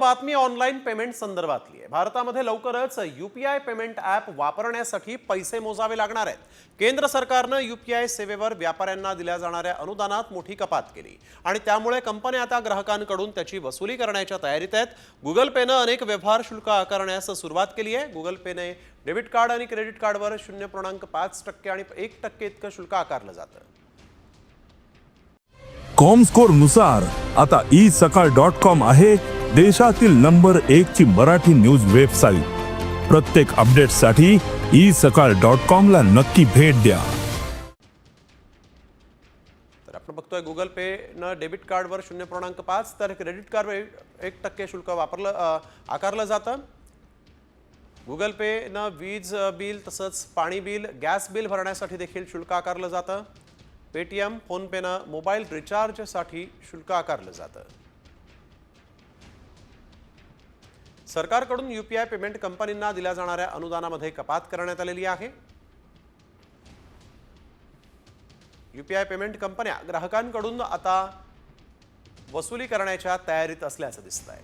बातमी online payment संदर्भातली आहे. भारतामध्ये लवकरच युपीआय पेमेंट ॲप वापरण्यासाठी पैसे मोजावे लागणार आहेत. केंद्र सरकारनं युपीआय सेवेवर व्यापाऱ्यांना दिल्या जाणाऱ्या अनुदानात मोठी कपात केली. आणि त्यामुळे कंपन्या आता ग्राहकांकडून त्याची वसुली करण्याच्या तयारीत आहेत. गुगल पेनं अनेक व्यवहार शुल्क आकारण्यास सुरुवात केली आहे. गुगल पेने डेबिट कार्ड आणि क्रेडिट कार्डवर शून्य पूर्णांक पाच टक्के आणि एक टक्के इतकं शुल्क आकारलं जातं. कॉमस्कोरनुसार आता ई सकाळ डॉट कॉम आहे. देशातील नंबर एक ची मराठी न्यूज वेबसाईट. प्रत्येक अपडेटसाठी ई सकाळ डॉट कॉम ला नक्की भेट द्या. तर आपण बघतोय गुगल पे न डेबिट कार्डवर शून्य पूर्णांक पाच तर क्रेडिट कार्डवर एक टक्के शुल्क वापरलं आकारलं जातं. गुगल पे न वीज बिल तसंच पाणी बिल गॅस बिल भरण्यासाठी देखील शुल्क आकारलं जातं. पेटीएम फोनपेनं मोबाईल रिचार्जसाठी शुल्क आकारलं जातं. सरकारकडून यूपीआय पेमेंट कंपनींना दिल्या जाणाऱ्या अनुदानामध्ये कपात करण्यात आलेली आहे. यूपीआय पेमेंट कंपन्या ग्राहकांकडून आता वसुली करण्याच्या तयारीत असल्याचं दिसत आहे